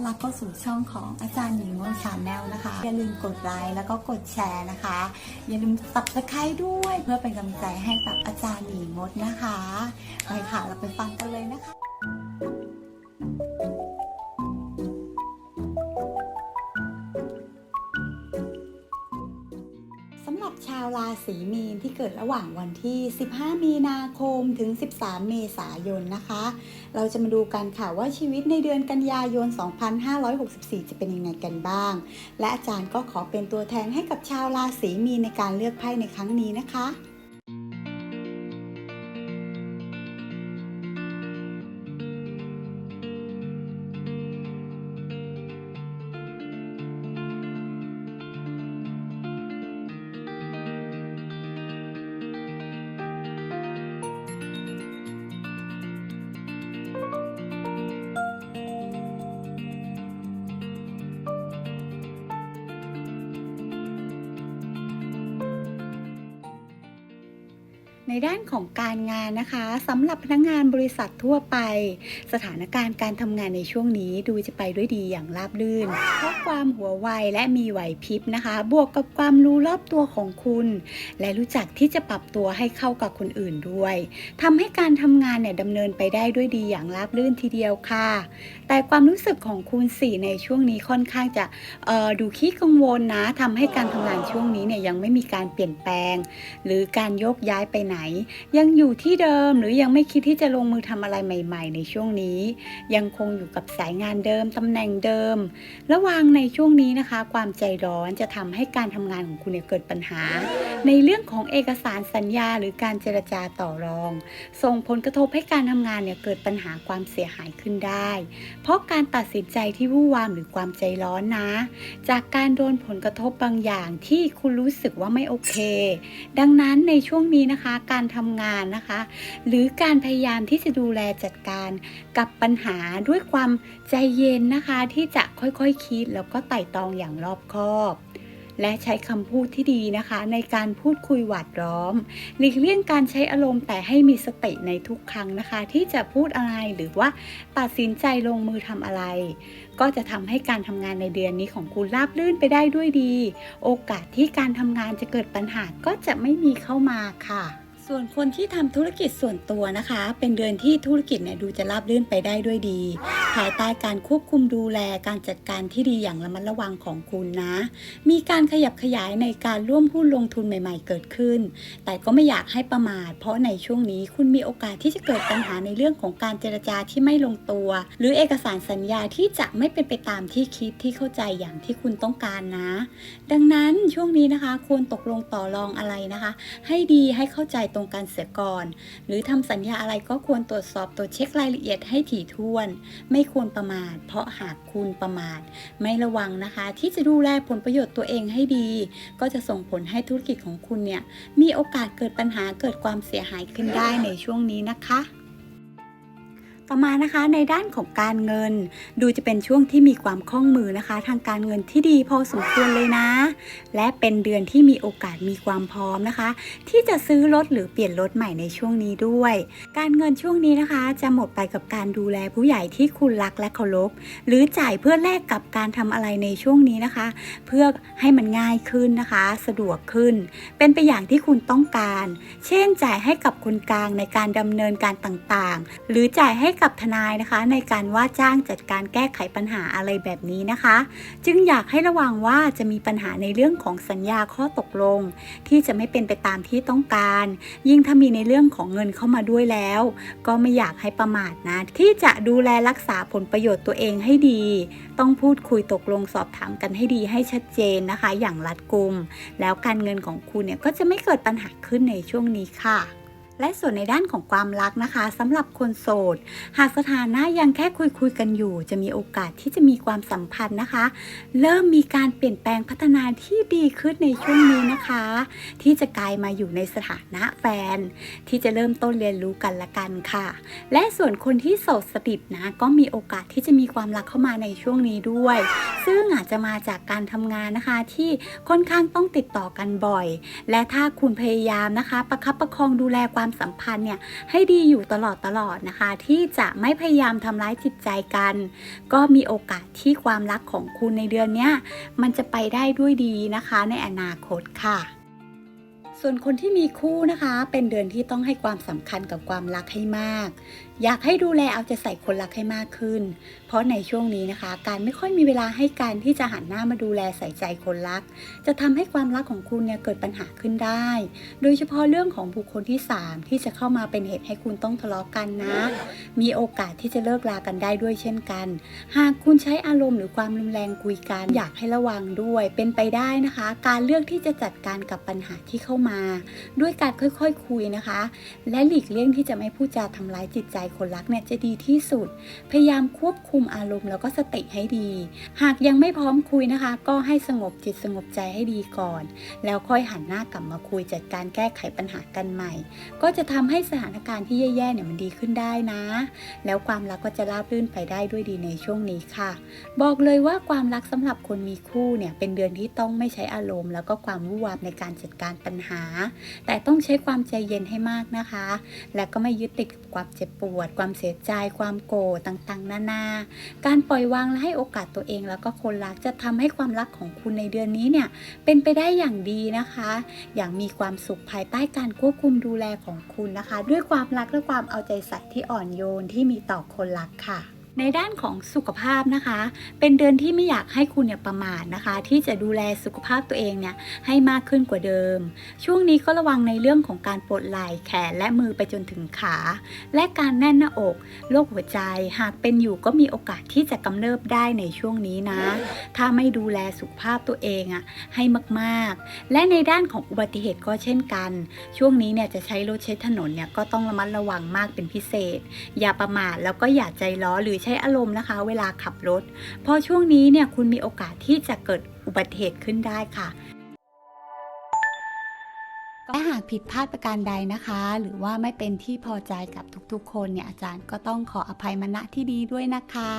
อนรับเข้าสู่ช่องของอาจารย์หญิงวชาแนลนะคะ อย่าลืมกดไลค์แล้วก็กดแชร์นะคะ อย่าลืมตับสไครด้วยเพื่อเป็นกำลังใจให้กับอาจารย์หญิงมดนะคะไปค่ะเราไปฟังกันเลยนะคะับชาวราศีมีนที่เกิดระหว่างวันที่ 15 มีนาคมถึง 13 เมษายนนะคะ เราจะมาดูกันค่ะว่าชีวิตในเดือนกันยายน 2564 จะเป็นยังไงกันบ้าง และอาจารย์ก็ขอเป็นตัวแทนให้กับชาวราศีมีนในการเลือกไพ่ในครั้งนี้นะคะ ในด้านของการงานนะคะสำหรับพนักงานบริษัททั่วไป สถานการณ์การทำงานในช่วงนี้ดูจะไปด้วยดีอย่างราบรื่น เพราะความหัวไวและมีไหวพริบนะคะ บวกกับความรู้รอบตัวของคุณ และรู้จักที่จะปรับตัวให้เข้ากับคนอื่นด้วยทำให้การทำงานเนี่ยดำเนินไปได้ด้วยดีอย่างราบรื่นทีเดียวค่ะ แต่ความรู้สึกของคุณสี่ในช่วงนี้ค่อนข้างจะออดูขี้กังวลนะทำให้การทำงานช่วงนี้เนี่ยยังไม่มีการเปลี่ยนแปลง หรือการโยกย้ายไปไหนยังอยู่ที่เดิมหรือยังไม่คิดที่จะลงมือทำอะไรใหม่ ๆ ในช่วงนี้ ยังคงอยู่กับสายงานเดิมตำแหน่งเดิม ระวังในช่วงนี้นะคะ ความใจร้อนจะทำให้การทำงานของคุณเนี่ยเกิดปัญหา ในเรื่องของเอกสารสัญญาหรือการเจรจาต่อรอง ส่งผลกระทบให้การทำงานเนี่ยเกิดปัญหาความเสียหายขึ้นได้ เพราะการตัดสินใจที่วู่วามหรือความใจร้อนนะ จากการโดนผลกระทบบางอย่างที่คุณรู้สึกว่าไม่โอเค ดังนั้นในช่วงนี้นะคะการทำงานนะคะ หรือการพยายามที่จะดูแลจัดการกับปัญหาด้วยความใจเย็นนะคะ ที่จะค่อยๆคคิดแล้วก็ไต่ตองอย่างรอบคอบและใช้คำพูดที่ดีนะคะ ในการพูดคุยหวาดล้อม หลีกเลี่ยงการใช้อารมณ์แต่ให้มีสติในทุกครั้งนะคะ ที่จะพูดอะไรหรือว่าตัดสินใจลงมือทำอะไร ก็จะทำให้การทำงานในเดือนนี้ของคุณราบรื่นไปได้ด้วยดี โอกาสที่การทำงานจะเกิดปัญหาก็จะไม่มีเข้ามาค่ะ ส่วนคนที่ทำธุรกิจส่วนตัวนะคะ เป็นเดือนที่ธุรกิจเนี่ยดูจะราบรื่นไปได้ด้วยดี ภายใต้การควบคุมดูแลการจัดการที่ดีอย่างระมัดระวังของคุณนะ มีการขยับขยายในการร่วมหุ้นลงทุนใหม่ ๆ เกิดขึ้น แต่ก็ไม่อยากให้ประมาท เพราะในช่วงนี้คุณมีโอกาสที่จะเกิดปัญหาในเรื่องของการเจรจาที่ไม่ลงตัว หรือเอกสารสัญญาที่จะไม่เป็นไปตามที่คิดที่เข้าใจอย่างที่คุณต้องการนะ ดังนั้นช่วงนี้นะคะควรตกลงต่อรองอะไรนะคะ ให้ดีให้เข้าใจตรงงกันเสียก่อน หรือทำสัญญาอะไรก็ควรตรวจสอบตัวจเช็ครายละเอียดให้ถี่ถ้วน ไม่ควรประมาท เพราะหากคุณประมาท ไม่ระวังนะคะ ที่จะดูแลผลประโยชน์ตัวเองให้ดี ก็จะส่งผลให้ธุรกิจของคุณเนี่ยมีโอกาสเกิดปัญหาเกิดความเสียหายขึ้นได้ในช่วงนี้นะคะ ต่อมานะคะในด้านของการเงิน ดูจะเป็นช่วงที่มีความคล่องมือนะคะ ทางการเงินที่ดีพอสมควรเลยนะ และเป็นเดือนที่มีโอกาสมีความพร้อมนะคะ ที่จะซื้อรถหรือเปลี่ยนรถใหม่ในช่วงนี้ด้วย การเงินช่วงนี้นะคะ จะหมดไปกับการดูแลผู้ใหญ่ที่คุณรักและเคารพหรือจ่ายเพื่อแลกกับการทำอะไรในช่วงนี้นะคะ เพื่อให้มันง่ายขึ้นนะคะ สะดวกขึ้น เป็นไปอย่างที่คุณต้องการ เช่นจ่ายให้กับคนกลางในการดำเนินการต่างๆ หรือจ่ายให้กับทนายนะคะ ในการว่าจ้างจัดการแก้ไขปัญหาอะไรแบบนี้นะคะ จึงอยากให้ระวังว่าจะมีปัญหาในเรื่องของสัญญาข้อตกลง ที่จะไม่เป็นไปตามที่ต้องการ ยิ่งถ้ามีในเรื่องของเงินเข้ามาด้วยแล้ว ก็ไม่อยากให้ประมาทนะ ที่จะดูแลรักษาผลประโยชน์ตัวเองให้ดี ต้องพูดคุยตกลงสอบถามกันให้ดีให้ชัดเจนนะคะ อย่างรัดกุม แล้วการเงินของคุณเนี่ยก็จะไม่เกิดปัญหาขึ้นในช่วงนี้ค่ะ และส่วนในด้านของความรักนะคะสำหรับคนโสด หากสถานะยังแค่คุยคุยกันอยู่ จะมีโอกาสที่จะมีความสัมพันธ์นะคะ เริ่มมีการเปลี่ยนแปลงพัฒนาที่ดีขึ้นในช่วงนี้นะคะ ที่จะกลายมาอยู่ในสถานะแฟน ที่จะเริ่มต้นเรียนรู้กันละกันค่ะ และส่วนคนที่โสดสนิทนะ ก็มีโอกาสที่จะมีความรักเข้ามาในช่วงนี้ด้วย ซึ่งอาจจะมาจากการทำงานนะคะที่ค่อนข้างต้องติดต่อกันบ่อย และถ้าคุณพยายามนะคะ ประคับประคองดูแลความความสัมพันธ์เนี่ยให้ดีอยู่ตลอดตลอดนะคะ ที่จะไม่พยายามทำร้ายจิตใจกัน ก็มีโอกาสที่ความรักของคุณในเดือนนี้มันจะไปได้ด้วยดีนะคะในอนาคตค่ะ ส่วนคนที่มีคู่นะคะ เป็นเดือนที่ต้องให้ความสำคัญกับความรักให้มาก อยากให้ดูแลเอาใจใส่คนรักให้มากขึ้น เพราะในช่วงนี้นะคะ การไม่ค่อยมีเวลาให้การที่จะหันหน้ามาดูแลใส่ใจคนรัก จะทำให้ความรักของคุณเนี่ยเกิดปัญหาขึ้นได้ โดยเฉพาะเรื่องของบุคคลที่ 3 ที่จะเข้ามาเป็นเหตุให้คุณต้องทะเลาะกันนะ มีโอกาสที่จะเลิกลากันได้ด้วยเช่นกัน หากคุณใช้อารมณ์หรือความรุนแรงคุยกัน อยากให้ระวังด้วย เป็นไปได้นะคะ การเลือกที่จะจัดการกับปัญหาที่เข้ามาด้วยการค่อยๆคคุยนะคะ และหลีกเลี่ยงที่จะไม่พูดจาทำร้ายจิตใจคนรักเนี่ยจะดีที่สุด พยายามควบคุมอารมณ์แล้วก็สติให้ดี หากยังไม่พร้อมคุยนะคะ ก็ให้สงบจิตสงบใจให้ดีก่อน แล้วค่อยหันหน้ากลับมาคุยจัดการแก้ไขปัญหากันใหม่ ก็จะทำให้สถานการณ์ที่แย่ๆเนี่ยมันดีขึ้นได้นะ แล้วความรักก็จะราบรื่นไปได้ด้วยดีในช่วงนี้ค่ะ บอกเลยว่าความรักสำหรับคนมีคู่เนี่ยเป็นเดือนที่ต้องไม่ใช้อารมณ์ แล้วก็ความวุ่นวายในการจัดการปัญหาแต่ต้องใช้ความใจเย็นให้มากนะคะ และก็ไม่ยึดติดกับความเจ็บปวด ความเสียใจ ความโกรธต่างๆ นานา การปล่อยวางและให้โอกาสตัวเองแล้วก็คนรักจะทำให้ความรักของคุณในเดือนนี้เนี่ยเป็นไปได้อย่างดีนะคะ อย่างมีความสุขภายใต้การควบคุมดูแลของคุณนะคะ ด้วยความรักและความเอาใจใส่ที่อ่อนโยนที่มีต่อคนรักค่ะ ในด้านของสุขภาพนะคะ เป็นเดือนที่ไม่อยากให้คุณเนี่ยประมาทนะคะ ที่จะดูแลสุขภาพตัวเองเนี่ยให้มากขึ้นกว่าเดิม ช่วงนี้ก็ระวังในเรื่องของการปวดไหล่แขนและมือไปจนถึงขา และการแน่นหน้าอกโรคหัวใจ หากเป็นอยู่ก็มีโอกาสที่จะกำเริบได้ในช่วงนี้นะ ถ้าไม่ดูแลสุขภาพตัวเองอะให้มากๆ และในด้านของอุบัติเหตุก็เช่นกัน ช่วงนี้เนี่ยจะใช้รถใช้ถนนเนี่ยก็ต้องระมัดระวังมากเป็นพิเศษ อย่าประมาทแล้วก็อย่าใจร้อหรือใช้้อารมณ์นะคะ เวลาขับรถ เพราะช่วงนี้เนี่ยคุณมีโอกาสที่จะเกิดอุบัติเหตุขึ้นได้ค่ะและหากผิดพลาดประการใดนะคะ หรือว่าไม่เป็นที่พอใจกับทุกๆ คนเนี่ยอาจารย์ก็ต้องขออภัยมณะที่ดีด้วยนะคะ